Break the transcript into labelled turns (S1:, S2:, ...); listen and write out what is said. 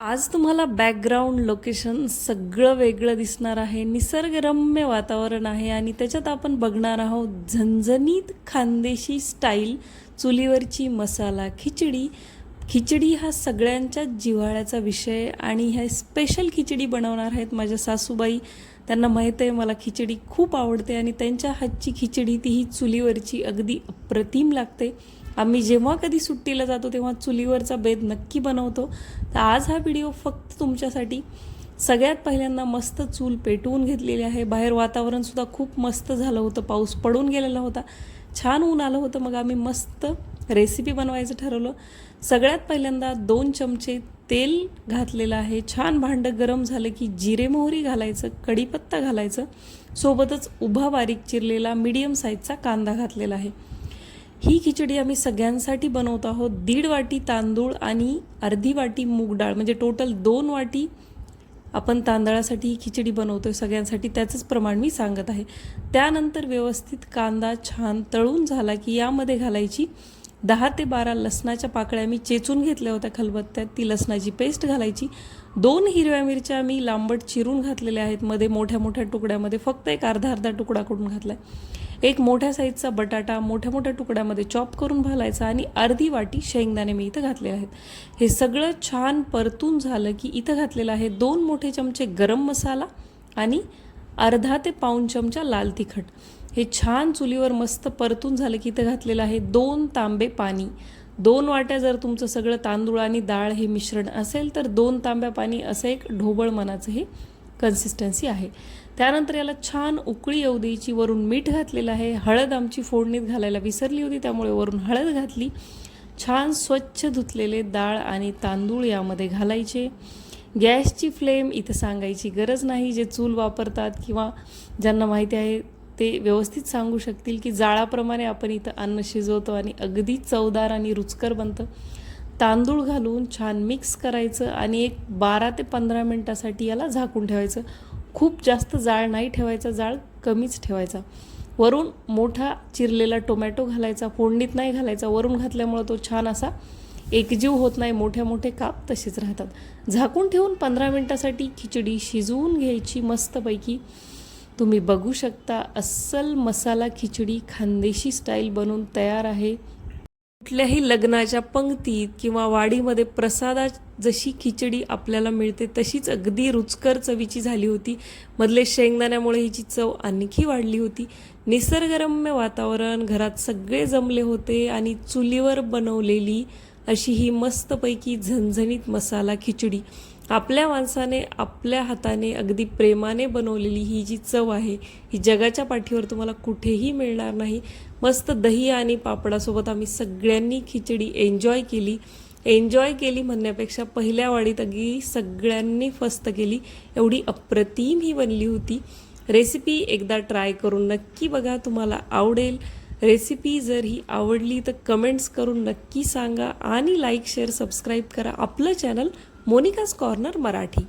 S1: आज तुम्हाला background location सगळं वेगळं दिसणार आहे निसर्गरम्य वातावरण आहे आणि त्याच्यात आपण बघणार आहोत झणझणीत खानदेशी स्टाईल चुलीवरची मसाला खिचडी. खिचडी हा सगळ्यांच्याच जिव्हाळ्याचा विषय आणि ह्या स्पेशल खिचडी बनवणार आहेत माझ्या सासूबाई. त्यांना माहीत आहे मला खिचडी खूप आवडते आणि त्यांच्या हातची खिचडी ती ही चुलीवरची अगदी अप्रतिम लागते. आम्ही जेव्हा कधी सुट्टीला जातो तेव्हा चुलीवरचा बेद नक्की बनवतो. तर आज हा व्हिडिओ फक्त तुमच्यासाठी. सगळ्यात पहिल्यांदा मस्त चूल पेटवून घेतलेली आहे. बाहेर वातावरणसुद्धा खूप मस्त झालं होतं. पाऊस पडून गेलेला होता. छान ऊन आलं होतं. मग आम्ही मस्त रेसिपी बनवायचं ठरवलं. सगळ्यात पहिल्यांदा दोन चमचे तेल घातलेलं आहे. छान भांडं गरम झालं की जिरे मोहरी घालायचं कढीपत्ता घालायचं. सोबतच उभा बारीक चिरलेला मीडियम साईजचा कांदा घातलेला आहे. ही खिचडी आम्ही सगळ्यांसाठी बनवत आहोत. दीड वाटी तांदूळ आणि अर्धी वाटी मूग डाळ म्हणजे टोटल दोन वाटी आपण तांदळासाठी ही खिचडी बनवतो आहे सगळ्यांसाठी. त्याचंच प्रमाण मी सांगत आहे. त्यानंतर व्यवस्थित कांदा छान तळून झाला की यामध्ये घालायची. दहा ते बारा लसणाच्या पाकळ्या मी चेचून घेतल्या होत्या खलबत्त्यात. ती लसणाची पेस्ट घालायची. दोन हिरव्या मिरच्या मी लांबट चिरून घातलेल्या आहेत. मध्ये मोठ्या मोठ्या तुकड्यामध्ये फक्त एक अर्धा अर्धा तुकडा करून घातला एक मोठ्या साईजचा बटाटा मोठ्या मोठ्या तुकड्यामध्ये चॉप करून घालायचा आणि अर्धी वाटी शेंगदाणे मी इथं घातलेले आहेत. हे सगळं छान परतून झालं की इथं घातलेलं आहे दोन मोठे चमचे गरम मसाला आणि अर्धा ते पाऊण चमचा लाल तिखट. हे छान चुलीवर मस्त परतून झालं की इथं घातलेलं आहे दोन तांबे पाणी. दोन वाट्या जर तुमचं सगळं तांदूळ आणि डाळ हे मिश्रण असेल तर दोन तांब्या पाणी असं एक ढोबळ मनाचं हे कन्सिस्टन्सी आहे. त्यानंतर याला छान उकळी येऊ द्यायची वरून मीठ घातलेलं आहे हळद आमची फोडणीत घालायला विसरली होती त्यामुळे वरून हळद घातली. छान स्वच्छ धुतलेले डाळ आणि तांदूळ यामध्ये घालायचे. गॅसची फ्लेम इथं सांगायची गरज नाही जे चूल वापरतात किंवा ज्यांना माहिती आहे ते व्यवस्थित सांगू शकतील की जाळाप्रमाणे आपण इथं अन्न शिजवतो आणि अगदी चवदार आणि रुचकर बनतं. तांदूळ घालून छान मिक्स करायचं आणि एक बारा ते पंधरा मिनटासाठी याला झाकून ठेवायचं. खूप जास्त जाळ नाही ठेवायचा जाळ कमीच ठेवायचा. वरून मोठा चिरलेला टोमॅटो घालायचा फोडणीत नाही घालायचा. वरून घातल्यामुळं तो छान असा एकजीव होत नाही मोठे मोठे काप तसेच राहतात. झाकून ठेवून पंधरा मिनटासाठी खिचडी शिजवून घ्यायची मस्तपैकी. तुम्ही बघू शकता अस्सल मसाला खिचडी खानदेशी स्टाईल बनून तयार आहे. कुठल्याही लग्नाच्या पंक्तीत किंवा वाडीमध्ये प्रसादात जशी खिचडी आपल्याला मिळते तशीच अगदी रुचकर चवीची झाली होती. मधले शेंगदाण्यामुळे हिची चव आणखी वाढली होती. निसर्गरम्य वातावरण घरात सगळे जमले होते आणि चुलीवर बनवलेली अशी ही मस्तपैकी झणझणीत मसाला खिचडी. आपल्या माणसाने आपल्या हाताने अगदी प्रेमाने बनवलेली ही जी चव आहे ही जगाच्या पाठीवर तुम्हाला कुठेही मिळणार नाही. मस्त दही आणि पापडासोबत आम्ही सगळ्यांनी खिचडी एन्जॉय केली. एन्जॉय केली म्हणण्यापेक्षा पहिल्या वाडीत अगदी सगळ्यांनी फस्त केली. एवढी अप्रतिम ही बनली होती. रेसिपी एकदा ट्राय करून नक्की बघा तुम्हाला आवडेल. रेसिपी जर ही आवडली तर कमेंट्स करून नक्की सांगा आणि लाईक शेअर सबस्क्राईब करा. आपलं चॅनल मोनिकाज कॉर्नर मराठी.